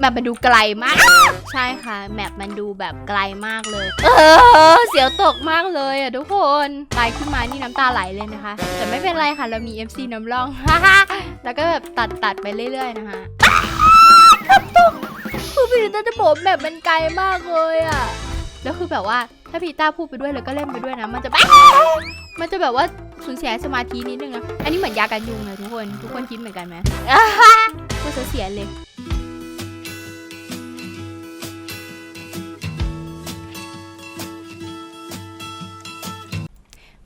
แมปมันดูไกลมาก ใช่ค่ะ แมปมันดูแบบไกลมากเลย เออ เสียวตกมากเลยอะทุกคนไปขึ้นมานี่น้ำตาไหลเลยนะคะ แต่ไม่เป็นไรค่ะ เรามี FC น้ำร่อง แล้วก็แบบตัดตัดไปเรื่อย ๆ นะคะครับตกคือพี่ต้าจะบอกแบบมันไกลมากเลยอะ แล้วคือแบบว่าถ้าพี่ต้าพูดไปด้วยแล้วก็เล่นไปด้วยนะ มันจะมันจะแบบว่าสูญเสียสมาธินิดนึงอะอันนี้เหมือนยากันยุงเลยทุกคน ทุกคนคิดเหมือนกันไหมพูดเสียเลย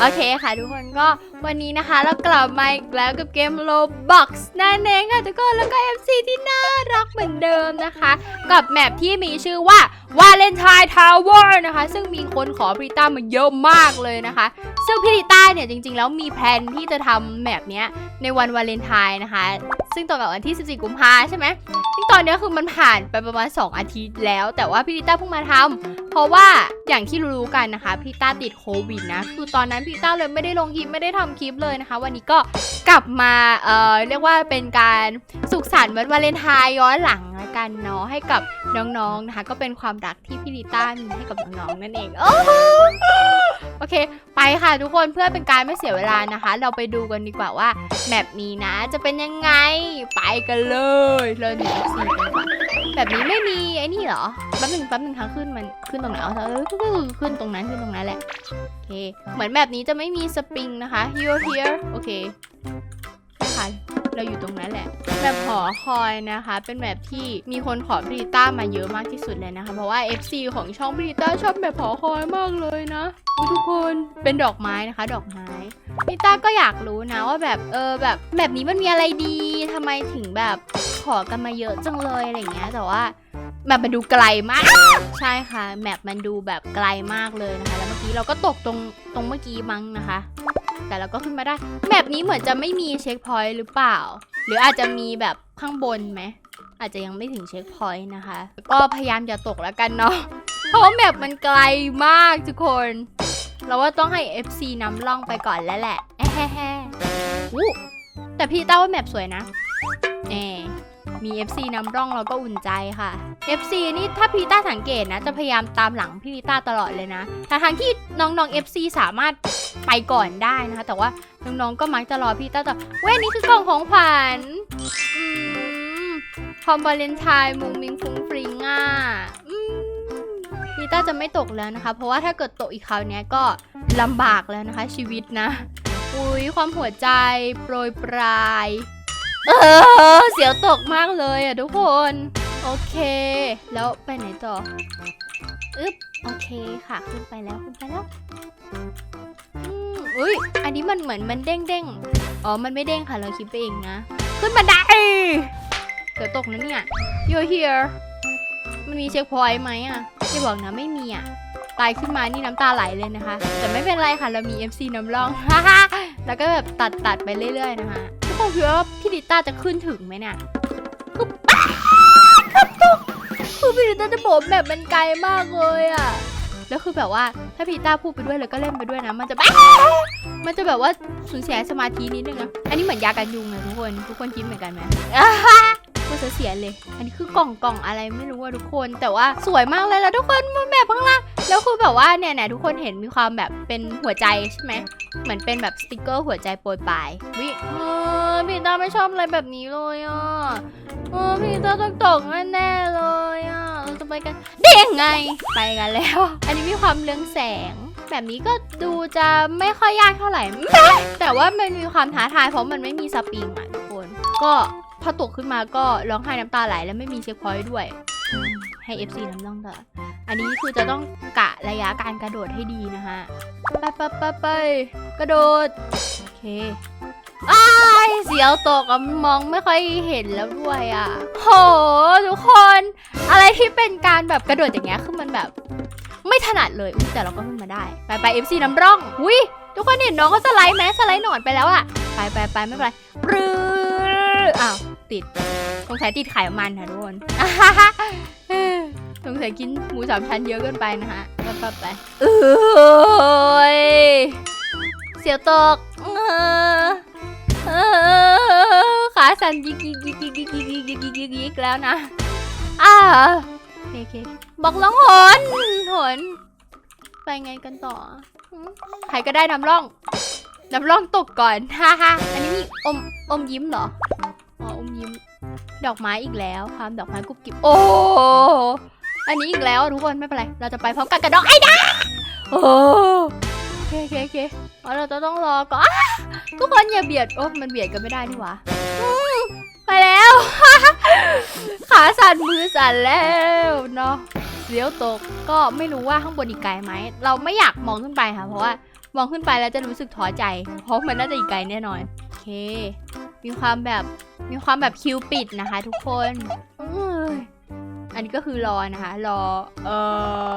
โอเคค่ะทุกคนก็วันนี้นะคะเรากลับมาอีกแล้วกับเกม Roblox นั่นเองค่ะทุกคนแล้วก็ FC ที่น่ารักเหมือนเดิมนะคะ กับแมปที่มีชื่อว่า Valentine Tower นะคะ ซึ่งมีคนขอพริต้ามาเยอะมากเลยนะคะ ซึ่งพี่ริต้าเนี่ยจริงๆ แล้วมีแพลนที่จะทำแมปเนี้ยในวันวาเลนไทน์นะคะ ซึ่งตรงกับวันที่ 14 กุมภาใช่ไหม อนนี้คือมันผ่านไปประมาณ 2 อาทิตย์แล้ว แต่ว่าพี่ริต้าเพิ่งมาทำเพราะว่าอย่างที่รู้ๆกันนะคะพี่ต้าติดโควิดนะคือตอนนั้นพี่ต้าเลยไม่ได้ลงคลิปไม่ได้ทำคลิปเลยนะคะ วันนี้ก็กลับมาเอ่อเรียกว่าเป็นการสุขสันต์วันวาเลนไทน์ย้อนหลังละกันเนาะให้กับน้องๆนะคะ ก็เป็นความรักที่พี่ริต้ามีให้กับน้องๆนั่นเองโอ้ โอเค ไปค่ะทุกคนเพื่อเป็นการไม่เสียเวลานะคะ เราไปดูกันดีกว่าว่าแมปนี้นะ จะเป็นยังไงไปกันเลยเลยหนึ่งสี่กันก่อนแบบนี้ไม่มีไอ้นี่เหรอแป๊บหนึ่งแป๊บหนึ่งทางขึ้นมันขึ้นตรงไหนเอาเออขึ้นตรงนั้นขึ้นตรงนั้นแหละโอเคเหมือนแบบนี้จะไม่มีสปริงนะคะ you're here โอเคใช่ค่ะ เราอยู่ตรงนั้นแหละ แบบหอคอยนะคะ เป็นแบบที่มีคนขอพริต้ามาเยอะมากที่สุดเลยนะคะ เพราะว่า FC ของช่องพริต้าชอบแบบหอคอยมากเลยนะทุกคนเป็นดอกไม้นะคะ ดอกไม้พริต้าก็อยากรู้นะว่าแบบเออแบบแบบนี้มันมีอะไรดีทำไมถึงแบบขอกันมาเยอะจังเลยอะไรเงี้ยแต่ว่าแบบมันดูไกลมาก ใช่ค่ะแมปมันดูแบบไกลมากเลยนะคะ แล้วเมื่อกี้เราก็ตกตรงตรงเมื่อกี้มั้งนะคะ แต่เราก็ขึ้นมาได้แมปนี้เหมือนจะไม่มีเช็คพอยต์หรือเปล่า หรืออาจจะมีแบบข้างบนไหมอาจจะยังไม่ถึงเช็คพอยต์นะคะ ก็พยายามอย่าตกแล้วกันเนาะเพราะว่าแมปมันไกลมากทุกคน เราว่าต้องให้ FC นำล่องไปก่อนแล้วแหละแฮ่แต่พี่เต้าว่าแมปสวยนะแอมี มี FC นำร่องเราก็อุ่นใจค่ะ FC นี่ถ้าพีต้าสังเกตนะ จะพยายามตามหลังพี่ลิต้าตลอดเลยนะแต่ทางที่น้องๆ FC สามารถไปก่อนได้นะคะ แต่ว่าน้องๆก็มักจะรอพี่ต้าต่อเว้ยนี่คือกล่องของขวัญคอมบาเลนไทน์มุงมิงฟุ้งฟริงอะพีต้าจะไม่ตกแล้วนะคะ เพราะว่าถ้าเกิดตกอีกคราวนี้ก็ลำบากแล้วนะคะ ชีวิตนะ อุ้ยความหัวใจโปรยปลาย เออ เสียวตกมากเลยอะทุกคน โอเค แล้วไปไหนต่อ อึ๊บ โอเคค่ะ ขึ้นไปแล้ว ขึ้นไปแล้วอุ้ย อันนี้มันเหมือนมันเด้งเด้งอ๋อ มันไม่เด้งค่ะ เราคิดไปเองนะ ขึ้นมาได้เดี๋ยวตกนะเนี่ย you're here มันมีเช็คพอยต์ไหมอะไม่บอกนะไม่มีอะ ตายขึ้นมานี่น้ำตาไหลเลยนะคะ แต่ไม่เป็นไรค่ะ เรามี FC น้ำร่อง แล้วก็แบบตัดตัดไปเรื่อยๆนะคะ ทุกคนคิดว่าพี่ดิต้าจะขึ้นถึงไหมเนี่ยคือครับตกคือพี่ดิต้าจะบอกแบบมันไกลมากเลยอะแล้วคือแบบว่าถ้าพี่ต้าพูดไปด้วยแล้วก็เล่นไปด้วยนะ มันจะมันจะแบบว่าสูญเสียสมาธินิดนึงอะอันนี้เหมือนยากันยุงเลยทุกคน ทุกคนคิดเหมือนกันไหม พูดเสียเลย อันนี้คือกล่องกล่องอะไรไม่รู้อะทุกคน แต่ว่าสวยมากเลยแล้วทุกคนมันแบบข้างล่างแล้วคือแบบว่าเนี่ยเนี่ยทุกคนเห็นมีความแบบเป็นหัวใจใช่ไหมเหมือนเป็นแบบสติกเกอร์หัวใจโปรยปลายวิเออพี่ตาไม่ชอบอะไรแบบนี้เลยอะเออพี่ตาต้องตกแน่เลยอะเราจะไปกันได้ยังไงไปกันแล้ว อันนี้มีความเรืองแสงแบบนี้ก็ดูจะไม่ค่อยยากเท่าไหร่ แต่ว่ามันมีความท้าทายเพราะมันไม่มีสปริงอะทุกคน ก็ พอตกขึ้นมาก็ร้องไห้น้ำตาไหลแล้วไม่มีเช็คพอยต์ด้วย ให้ FC น้ำน้องเถอะอันนี้คือจะต้องกะระยะการกระโดดให้ดีนะฮะ ไปไปไปไปกระโดด โอเคอ้ายเสียวตกอะมองไม่ค่อยเห็นแล้วด้วยอะโหทุกคน อะไรที่เป็นการแบบกระโดดอย่างเงี้ยคือมันแบบ ไม่ถนัดเลยอุ้ยแต่เราก็ขึ้นมาได้ ไปไป FC น้ำร่องอุ้ยทุกคนเห็นน้องเขาสไลด์ไหมสไลด์หนอนไปแล้วอะไปไปไปไม่เป็นไรปรืออ้าว ติด สงสัยติดไขมันค่ะทุกคนเอสงสัยกินหมูสามชั้นเยอะเกินไปนะฮะไปไปไปเอ้ยเสียวตกขาสั่นยิกยิกยิกยิกยิกยิกยิกยิกยิกยิกยิกแล้วนะอ่าโอเคโอเคบอกล่องหนหนไปไงกันต่อหืมใครก็ได้นำร่องนำร่องตกก่อนฮ่าฮ่าอันนี้มีอมอมยิ้มเหรอ อ๋ออมยิ้ม ดอกไม้อีกแล้วความดอกไม้กุบกิบโอ้อันนี้อีกแล้วทุกคนไม่เป็นไรเราจะไปพร้อมกันกับน้องไอ้ดาโอ้โอเคโอเคโอเคเราจะต้องรอก่อนทุกคนอย่าเบียดโอ้มันเบียดกันไม่ได้นี่หว่าไปแล้ว ขาสั่นมือสั่นแล้วเนาะเลี้ยวตกก็ไม่รู้ว่าข้างบนอีกไกลไหมเราไม่อยากมองขึ้นไปค่ะเพราะว่ามองขึ้นไปแล้วจะรู้สึกท้อใจ เพราะมันน่าจะอีกไกลแน่นอนโอเค มีความแบบมีความแบบคิวปิดนะคะ ทุกคนอันนี้ก็คือรอนะคะ รอ เอ่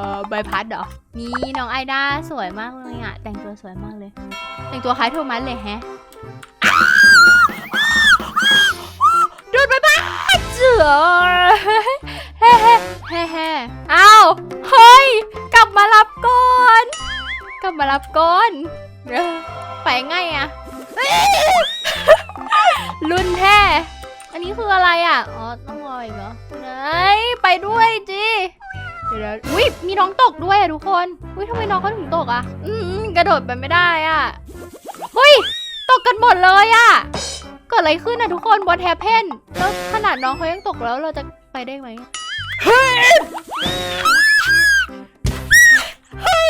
อใบพัดเหรอ นี่น้องไอด้าสวยมากเลยอะแต่งตัวสวยมากเลย แต่งตัวคล้ายโทมัสเลยแฮะโดนใบพัดเจือเฮ้เฮ้เฮ้เฮ้อ้าวเฮ้ย กลับมารับก่อน กลับมารับก่อน ไปไงอะ รุ่นแท้อันนี้คืออะไรอะ อ๋อ ต้องรออีกเหรอไหนไปด้วยจิเดี๋ยวอุ้ยมีน้องตกด้วยอะทุกคนอุ้ยทำไมน้องเขาถึงตกอะ อืมกระโดดไปไม่ได้อะเฮ้ย ตกกันหมดเลยอะเกิดอะไรขึ้นอะทุกคนบนแฮปเพนแล้วขนาดน้องเขายังตกแล้วเราจะไปได้ไหมเฮ้ยเฮ้ย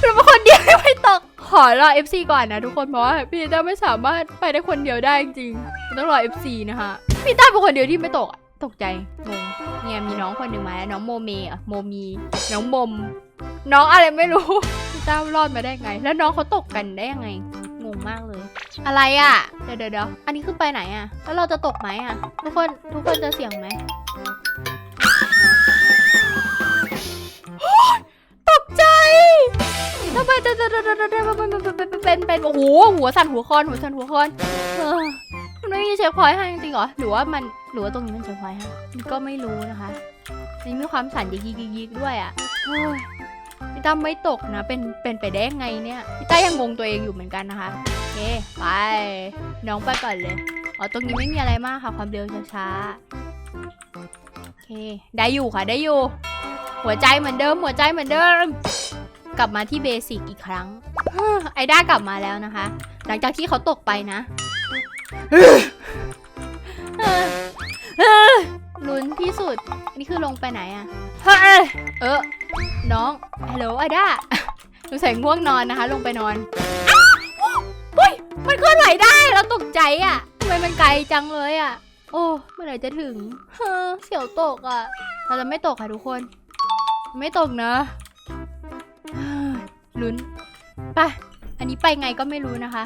เราเป็นคนเดียวที่ไม่ตก ขอรอ FC ก่อนนะทุกคนเพราะว่าพี่ต้าไม่สามารถไปได้คนเดียวได้จริงต้องรอ FC นะคะพี่ต้าเป็นคนเดียวที่ไม่ตกตกใจงงเนี่ยมีน้องคนหนึ่งมาแล้วน้องโมเมอะโมมี น้องมม น้องอะไรไม่รู้พี่ต้ารอดมาได้ไง แล้วน้องเขาตกกันได้ยังไงงงมากเลย อะไรอะเดี๋ยวเดี๋ยวเดี๋ยวอันนี้คือไปไหนอะแล้วเราจะตกไหมอะทุกคนทุกคนจะเสี่ยงไหม ทำไมจะจะจะจะจะเป็นเป็นโอ้โหหัวสั่นหัวคอนหัวสั่นหัวคอนเออมันไม่มีเช็คพอยต์ให้จริงเหรอหรือว่ามันหรือว่าตรงนี้มันเช็คพอยต์ให้ก็ไม่รู้นะคะนี่มีความสั่นยิกยิกยิกด้วยอะโอ้ยพี่ตั้มไม่ตกนะ เป็นเป็นไปได้ยังไงเนี่ยพี่ต้ายังงงตัวเองอยู่เหมือนกันนะคะโอเคไปน้องไปก่อนเลยอ๋อตรงนี้ไม่มีอะไรมากค่ะ ความเร็วช้าๆโอเค ได้อยู่ค่ะได้อยู่ หัวใจเหมือนเดิม หัวใจเหมือนเดิม กลับมาที่เบสิกอีกครั้ง ไอด้ากลับมาแล้วนะคะ หลังจากที่เขาตกไปนะลุ้นที่สุดนนี้คือลงไปไหนอะเออ น้อง ฮัลโหลไอด้าหนูใส่ง่วงนอนนะคะ ลงไปนอนอุ้ยมันเคลื่อนไหวได้ เราตกใจอะทำไมมันไกลจังเลยอะโอ้ เมื่อไหร่จะถึงเฮ้อเสียวตกอะเราจะไม่ตกค่ะทุกคน ไม่ตกนะ ลุ้นไปอันนี้ไปไงก็ไม่รู้นะคะ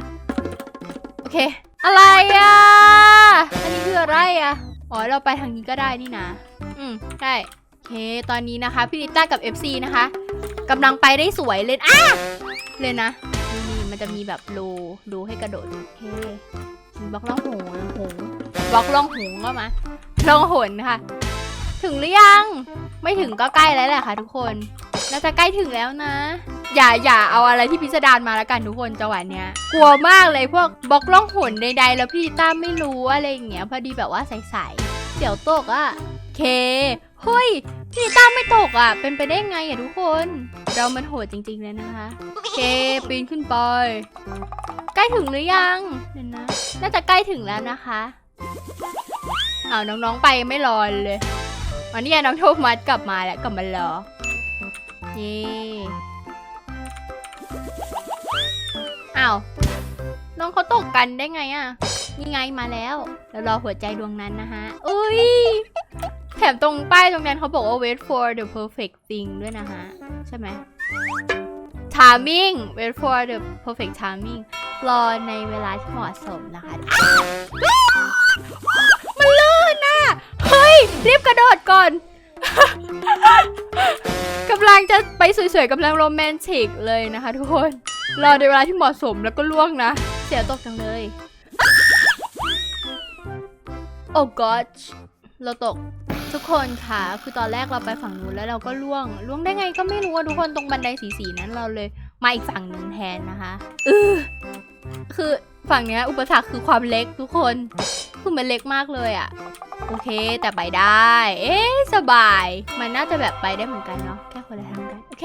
โอเค อะไรอะ อันนี้คืออะไรอะ อ๋อ เราไปทางนี้ก็ได้นี่นะ อืมใช่โอเค ตอนนี้นะคะพี่ลิต้ากับ FC นะคะกำลังไปได้สวยเลยอะเลยนะนี่นี่มันจะมีแบบรูรูให้กระโดด โอเคบล็อกล่องหนหงบล็อกล่องหงก็มาล่องหนค่ะ ถึงหรือยัง ไม่ถึงก็ใกล้แล้วแหละค่ะทุกคน น่าจะใกล้ถึงแล้วนะ อย่าอย่าเอาอะไรที่พิสดารมาแล้วกันทุกคนจังหวะเนี้ย กลัวมากเลยพวกบล็อกล่องหนใดๆ แล้วพี่ต้าไม่รู้อะไรอย่างเงี้ยพอดีแบบว่าใสๆเสี่ยวตกอะเคเฮ้ยพี่ต้าไม่ตกอะเป็นไปได้ไงอะทุกคน เรามันโหดจริงๆเลยนะคะเคปีนขึ้นไป ใกล้ถึงหรือยังเดี๋ยวนะ น่าจะใกล้ถึงแล้วนะคะอ้าวน้องๆไปไม่รอนเลยวันนี้น้องโทมัสกลับมาแล้วกลับมารอเอ้าวน้องเขาตกกันได้ไงอะนี่ไงมาแล้วแล้วรอหัวใจดวงนั้นนะคะอุ้ยแถมตรงป้ายตรงนั้นเขาบอกว่า wait for the perfect thing ด้วยนะคะใช่ไหม timing wait for the perfect timing รอในเวลาที่เหมาะสมนะคะ มันลื่นน่ะ เฮ้ย รีบกระโดดก่อนกำลังจะไปสวยๆกำลังโรแมนติกเลยนะคะทุกคน รอในเวลาที่เหมาะสมแล้วก็ล่วงนะ เสียตกจังเลย โอ้ god เราตกทุกคนค่ะ คือตอนแรกเราไปฝั่งนู้นแล้วเราก็ล่วง ล่วงได้ไงก็ไม่รู้อะทุกคนตรงบันไดสีสีนั้นเราเลยมาอีกฝั่งหนึ่งแทนนะคะเออคือฝั่งเนี้ยอุปสรรคคือความเล็กทุกคน คือมันเล็กมากเลยอะโอเคแต่ไปได้ เอ๊สบาย มันน่าจะแบบไปได้เหมือนกันเนาะแค่คนละทางกัน โอเค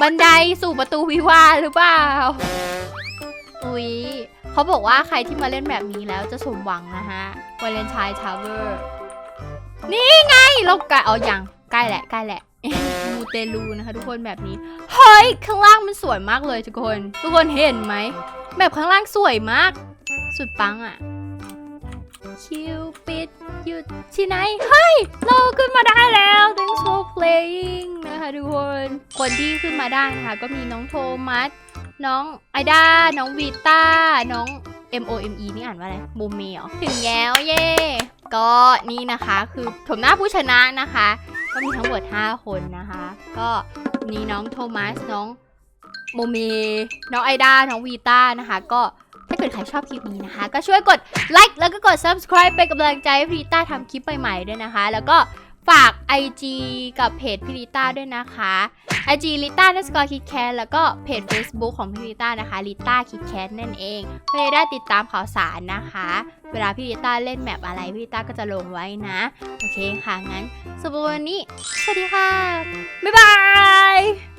บันไดสู่ประตูวิวาหรือเปล่า อุ๊ยเขาบอกว่าใครที่มาเล่นแบบนี้แล้วจะสมหวังนะฮะวาเลนไทน์ทาวเวอร์ นี่ไงเราใกล้เอาอย่างใกล้แหละใกล้แหละมูเตลูนะคะทุกคนแบบนี้ เฮ้ย ข้างล่างมันสวยมากเลยทุกคน ทุกคนเห็นไหมแบบข้างล่างสวยมาก สุดปังอะ คิวปิดหยุดที่ไหน เฮ้ย เราขึ้นมาได้แล้ว thanks for playing นะคะทุกคน คนที่ขึ้นมาได้นะคะ ก็มีน้องโทมัส น้องไอดา น้องวีต้า น้อง M O M E นี่อ่านว่าอะไรโมเมเหรอ ถึงแล้วเย่ก็นี่นะคะคือชมหน้าผู้ชนะนะคะ ก็มีทั้งหมด 5 คนนะคะ ก็มีน้องโทมัส น้องโมเม น้องไอดา น้องวีต้านะคะ ก็ เกิดใครชอบคลิปนี้นะคะ ก็ช่วยกดไลค์แล้วก็กด subscribe เป็นกำลังใจให้พี่ลิต้าทำคลิปใหม่ๆด้วยนะคะ แล้วก็ฝาก IG กับเพจพี่ลิต้าด้วยนะคะ IG ลิต้า n สกอร์คิดแคทแล้วก็เพจ Facebook ของพี่ลิต้านะคะลิต้าคิดแคทนั่นเองเพื่อได้ติดตามข่าวสารนะคะ เวลาพี่ลิต้าเล่นแมปอะไรพี่ลิต้าก็จะลงไว้นะ โอเคค่ะงั้นสำหรับวันนี้ สวัสดีค่ะ บ๊ายบาย